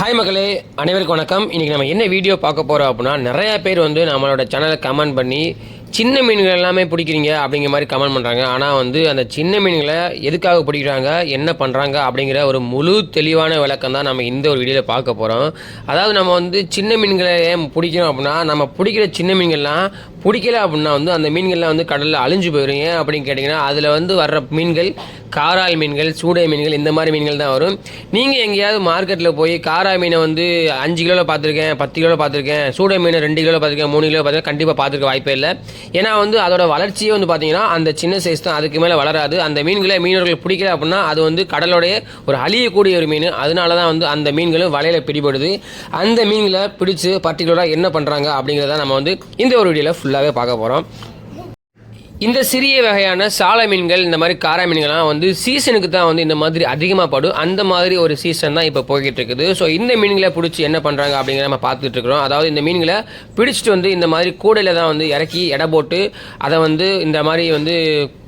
Hi மக்களே. அனைவருக்கும் வணக்கம். இன்றைக்கி நம்ம என்ன வீடியோ பார்க்க போகிறோம் அப்படின்னா நிறையா பேர் வந்து நம்மளோட சேனலை கமெண்ட் பண்ணி சின்ன மீன்கள் எல்லாமே பிடிக்கிறீங்க அப்படிங்கிற மாதிரி கமெண்ட் பண்ணுறாங்க ஆனால் வந்து அந்த சின்ன மீன்களை எதுக்காக பிடிக்கிறாங்க என்ன பண்ணுறாங்க அப்படிங்கிற ஒரு முழு தெளிவான விளக்கம் தான் நம்ம இந்த ஒரு வீடியோவில் பார்க்க போகிறோம் அதாவது நம்ம வந்து சின்ன மீன்களை ஏன் பிடிக்கிறோம் அப்படின்னா நம்ம பிடிக்கிற சின்ன மீன்கள்லாம் பிடிக்கல அப்படின்னா வந்து அந்த மீன்கள்லாம் வந்து கடலில் அழிஞ்சு போயிடும் ஏன் அப்படின்னு கேட்டிங்கன்னா அதில் வந்து வர்ற மீன்கள் காரால் மீன்கள் சூடை மீன்கள் இந்த மாதிரி மீன்கள் தான் வரும். நீங்கள் எங்கேயாவது மார்க்கெட்டில் போய் காரா மீனை வந்து அஞ்சு கிலோவில் பார்த்துருக்கேன் பத்து கிலோவில் பார்த்துருக்கேன் சூடை மீனை ரெண்டு கிலோவில் பார்த்துருக்கேன் மூணு கிலோ பார்த்துருக்கேன் கண்டிப்பாக பார்த்துருக்க வாய்ப்பே இல்லை. ஏன்னா வந்து அதோட வளர்ச்சியே வந்து பார்த்தீங்கன்னா அந்த சின்ன சைஸ் தான். அதுக்கு மேலே வளராது. அந்த மீன்களை மீனவர்கள் பிடிக்கல அப்படின்னா அது வந்து கடலோடைய ஒரு அழியக்கூடிய ஒரு மீன். அதனால தான் வந்து அந்த மீன்களும் வலையில் பிடிபடுது. அந்த மீன்களை பிடிச்சு பர்டிகுலராக என்ன பண்ணுறாங்க அப்படிங்கிறத நம்ம வந்து இந்த ஒரு வீடியோவில் ஃபுல்லாகவே பார்க்க போகிறோம் இந்த சிறிய வகையான சாலை மீன்கள் இந்த மாதிரி காரா மீன்கள்லாம் வந்து சீசனுக்கு தான் வந்து இந்த மாதிரி அதிகமாக படும். அந்த மாதிரி ஒரு சீசன் தான் இப்போ போய்கிட்டு இருக்குது. ஸோ இந்த மீன்களை பிடிச்சி என்ன பண்ணுறாங்க அப்படிங்கிற நம்ம பார்த்துட்டு இருக்கிறோம். அதாவது இந்த மீன்களை பிடிச்சிட்டு வந்து இந்த மாதிரி கூடையில் தான் வந்து இறக்கி எடை போட்டு அதை வந்து இந்த மாதிரி வந்து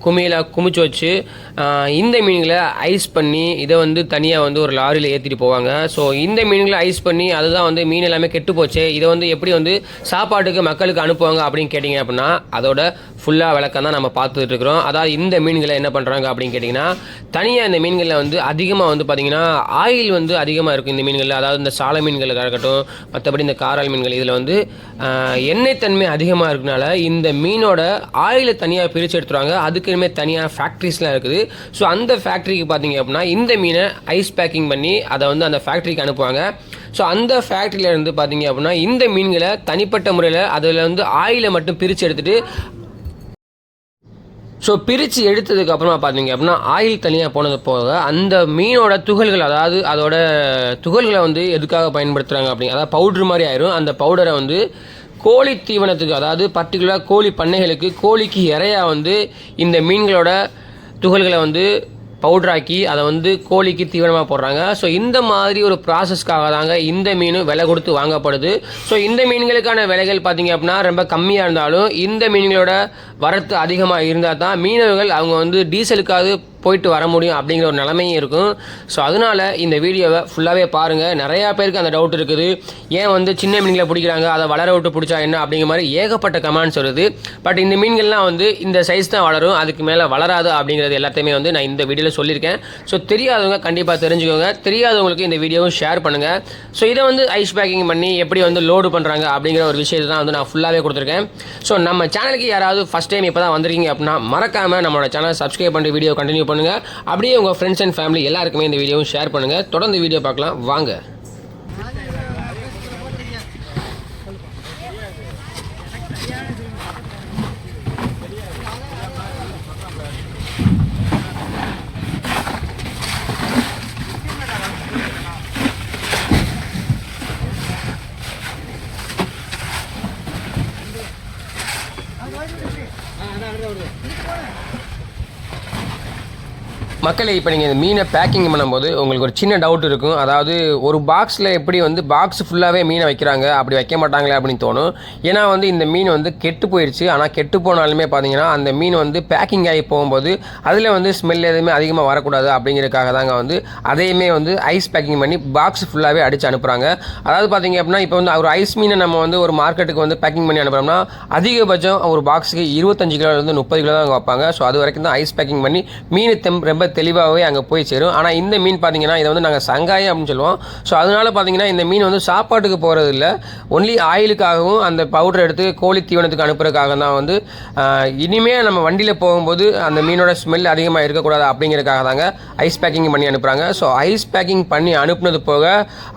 குமியில் குமிச்சு வச்சு இந்த மீன்களை ஐஸ் பண்ணி இதை வந்து தனியாக வந்து ஒரு லாரியில் ஏற்றிட்டு போவாங்க. ஸோ இந்த மீன்களை ஐஸ் பண்ணி அதுதான் வந்து மீன் எல்லாமே கெட்டு போச்சு. இதை வந்து எப்படி வந்து சாப்பாட்டுக்கு மக்களுக்கு அனுப்புவாங்க அப்படின்னு கேட்டிங்க அப்படின்னா அதோட ஃபுல்லாக விளக்கம் தான் நம்ம பார்த்துட்டு இருக்கிறோம் அதாவது இந்த மீன்களை என்ன பண்ணுறாங்க அப்படின்னு கேட்டிங்கன்னா தனியாக இந்த மீன்களில் வந்து அதிகமாக வந்து பார்த்திங்கன்னா ஆயில் வந்து அதிகமாக இருக்கும் இந்த மீன்களில். அதாவது இந்த சாலை மீன்களுக்காக இருக்கட்டும் மற்றபடி இந்த காரால் மீன்கள் இதில் வந்து எண்ணெய் தன்மை அதிகமாக இருக்கனால இந்த மீனோட ஆயிலை தனியாக பிரித்து எடுத்துருவாங்க. அதுக்குமே தனியாக ஃபேக்ட்ரிஸ்லாம் இருக்குது. ஸோ அந்த ஃபேக்ட்ரிக்கு பார்த்தீங்க அப்படின்னா இந்த மீனை ஐஸ் பேக்கிங் பண்ணி அதை வந்து அந்த ஃபேக்ட்ரிக்கு அனுப்புவாங்க. ஸோ அந்த ஃபேக்ட்ரியிலேருந்து பார்த்தீங்க அப்படின்னா இந்த மீன்களை தனிப்பட்ட முறையில் அதில் வந்து ஆயிலை மட்டும் பிரித்து எடுத்துட்டு ஸோ பிரித்து எடுத்ததுக்கு அப்புறமா பார்த்தீங்க அப்படின்னா ஆயில் தனியாக போனது போக அந்த மீனோட துகள்கள் அதாவது அதோட துகள்களை வந்து எதுக்காக பயன்படுத்துகிறாங்க அப்படிங்க அதாவது பவுட்ரு மாதிரி ஆயிரும். அந்த பவுடரை வந்து கோழி தீவனத்துக்கு அதாவது பர்டிகுலராக கோழி பண்ணைகளுக்கு கோழிக்கு இறையாக வந்து இந்த மீன்களோட துகள்களை வந்து பவுட்ராக்கி அதை வந்து கோழிக்கு தீவனமாக போடுறாங்க. ஸோ இந்த மாதிரி ஒரு ப்ராசஸ்க்காக தாங்க இந்த மீன் விலை கொடுத்து வாங்கப்படுது. ஸோ இந்த மீன்களுக்கான விலைகள் பார்த்தீங்க அப்படின்னா ரொம்ப கம்மியாக இருந்தாலும் இந்த மீன்களோட வரத்து அதிகமாக இருந்தால் தான் மீனவர்கள் அவங்க வந்து டீசலுக்காவது போயிட்டு வர முடியும் அப்படிங்கிற ஒரு நிலைமையும் இருக்கும். ஸோ அதனால இந்த வீடியோவை ஃபுல்லாகவே பாருங்கள் நிறையா பேருக்கு அந்த டவுட் இருக்குது. ஏன் வந்து சின்ன மீன்களை பிடிக்கிறாங்க? அதை வளர விட்டு பிடிச்சா என்ன? அப்படிங்கிற மாதிரி ஏகப்பட்ட கமெண்ட்ஸ் வருது. பட் இந்த மீன்கள்லாம் வந்து இந்த சைஸ் தான் வளரும். அதுக்கு மேலே வளராது அப்படிங்கிறது எல்லாத்தையுமே வந்து நான் இந்த வீடியோவில் சொல்லியிருக்கேன். ஸோ தெரியாதவங்க கண்டிப்பாக தெரிஞ்சுக்கோங்க. தெரியாதவங்களுக்கு இந்த வீடியோவும் ஷேர் பண்ணுங்கள் ஸோ இதை வந்து ஐஸ் பேக்கிங் பண்ணி எப்படி வந்து லோடு பண்ணுறாங்க அப்படிங்கிற ஒரு விஷயத்தை தான் வந்து நான் ஃபுல்லாகவே கொடுத்துருக்கேன். ஸோ நம்ம சேனலுக்கு யாராவது ஃபஸ்ட் டைம் இப்போ தான் வந்திருக்கீங்க அப்படின்னா மறக்காமல் நம்மளோட சேனல் சப்ஸ்கிரைப் பண்ணி வீடியோ கண்டினியூ பண்ணுங்கள் அப்படியே உங்கள் ஃப்ரெண்ட்ஸ் அண்ட் ஃபேமிலி எல்லாருக்குமே இந்த வீடியோவும் ஷேர் பண்ணுங்கள் தொடர்ந்து வீடியோ பார்க்கலாம். வாங்க. மக்களே இப்போ நீங்கள் இந்த மீனை பேக்கிங் பண்ணும்போது உங்களுக்கு ஒரு சின்ன டவுட் இருக்கும். அதாவது ஒரு பாக்ஸில் எப்படி வந்து பாக்ஸ் ஃபுல்லாகவே மீனை வைக்கிறாங்க அப்படி வைக்க மாட்டாங்களே அப்படின்னு தோணும். ஏன்னா வந்து இந்த மீன் வந்து கெட்டு போயிடுச்சு ஆனால் கெட்டு போனாலுமே பார்த்தீங்கன்னா அந்த மீன் வந்து பேக்கிங் ஆகி போகும்போது அதில் வந்து ஸ்மெல் எதுவுமே அதிகமாக வரக்கூடாது அப்படிங்கிறதுக்காக தாங்க வந்து அதையுமே வந்து ஐஸ் பேக்கிங் பண்ணி பாக்ஸ் ஃபுல்லாகவே அடித்து அனுப்புகிறாங்க அதாவது பார்த்தீங்க அப்படின்னா இப்போ வந்து ஒரு ஐஸ் மீனை நம்ம வந்து ஒரு மார்க்கெட்டுக்கு வந்து பேக்கிங் பண்ணி அனுப்புகிறோம்னா அதிகபட்சம் ஒரு பாக்ஸுக்கு இருபத்தஞ்சு கிலோலேருந்து முப்பது கிலோ தான் அங்கே வைப்பாங்க. ஸோ அது வரைக்கும் தான் ஐஸ் பேக்கிங் பண்ணி மீன் தெம் ரொம்ப தெளிவாகவே அங்கே போய் சேரும். ஆனால் இந்த மீன் பார்த்தீங்கன்னா இதை வந்து நாங்கள் சங்காயம் அப்படின்னு சொல்லுவோம். ஸோ அதனால பார்த்தீங்கன்னா இந்த மீன் வந்து சாப்பாட்டுக்கு போகிறது இல்லை ஒன்லி ஆயிலுக்காகவும் அந்த பவுடர் எடுத்து கோழி தீவனத்துக்கு அனுப்புறதுக்காக தான் வந்து இனிமேல் நம்ம வண்டியில் போகும்போது அந்த மீனோட ஸ்மெல் அதிகமாக இருக்கக்கூடாது அப்படிங்கிறதுக்காக தாங்க ஐஸ் பேக்கிங் பண்ணி அனுப்புகிறாங்க ஸோ ஐஸ் பேக்கிங் பண்ணி அனுப்புனது போக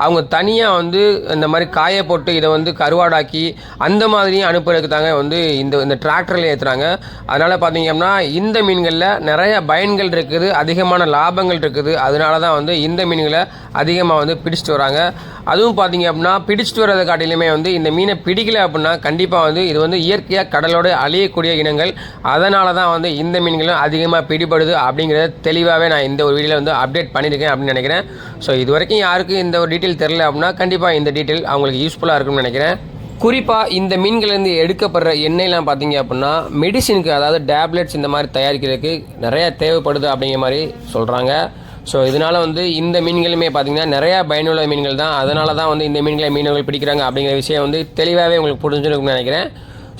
அவங்க தனியாக வந்து இந்த மாதிரி காய போட்டு இதை வந்து கருவாடாக்கி அந்த மாதிரியும் அனுப்புறதுக்கு தாங்க வந்து இந்த இந்த டிராக்டரில் ஏற்றுறாங்க அதனால் பார்த்தீங்கன்னா அப்படின்னா இந்த மீன்களில் நிறைய பயன்கள் இருக்குது. அதிகமான லாபங்கள் இருக்குது. அதனால தான் வந்து இந்த மீன்களை அதிகமாக வந்து பிடிச்சிட்டு வராங்க. அதுவும் பார்த்தீங்க அப்படின்னா பிடிச்சிட்டு வர்றதை காட்டிலுமே வந்து இந்த மீனை பிடிக்கல அப்படின்னா கண்டிப்பாக வந்து இது வந்து இயற்கையாக கடலோடு அழியக்கூடிய இனங்கள். அதனால தான் வந்து இந்த மீன்களும் அதிகமாக பிடிபடுது அப்படிங்கிறத தெளிவாகவே நான் இந்த ஒரு வீடியோவில் வந்து அப்டேட் பண்ணியிருக்கேன் அப்படின்னு நினைக்கிறேன். ஸோ இது வரைக்கும் யாருக்கும் இந்த ஒரு டீட்டெயில் தெரில அப்படின்னா கண்டிப்பாக இந்த டீட்டெயில் அவங்களுக்கு யூஸ்ஃபுல்லாக இருக்கும்னு நினைக்கிறேன். குறிப்பாக இந்த மீன்கள்லேருந்து எடுக்கப்படுற எண்ணெய்லாம் பார்த்தீங்க அப்படின்னா மெடிசினுக்கு அதாவது டேப்லெட்ஸ் இந்த மாதிரி தயாரிக்கிறதுக்கு நிறையா தேவைப்படுது அப்படிங்கிற மாதிரி சொல்கிறாங்க ஸோ இதனால் வந்து இந்த மீன்களுமே பார்த்திங்கன்னா நிறையா பயனுள்ள மீன்கள் தான். அதனால தான் வந்து இந்த மீன்களை மீனவர்கள் பிடிக்கிறாங்க அப்படிங்கிற விஷயம் வந்து தெளிவாகவே உங்களுக்கு புரிஞ்சிருக்கும்னு நினைக்கிறேன்.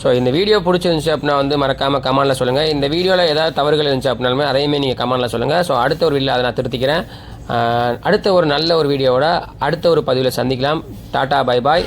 ஸோ இந்த வீடியோ பிடிச்சிருந்துச்சு அப்படின்னா வந்து மறக்காமல் கமெண்டில் சொல்லுங்கள் இந்த வீடியோவில் ஏதாவது தவறுகள் இருந்துச்சு அப்படின்னாலுமே அதையுமே நீங்கள் கமெண்டில் சொல்லுங்கள் ஸோ அடுத்த ஒரு வீடியோ அதை நான் திருத்திக்கிறேன். அடுத்த ஒரு நல்ல ஒரு வீடியோவோட அடுத்த ஒரு பதிவில் சந்திக்கலாம். டாட்டா பை பாய்.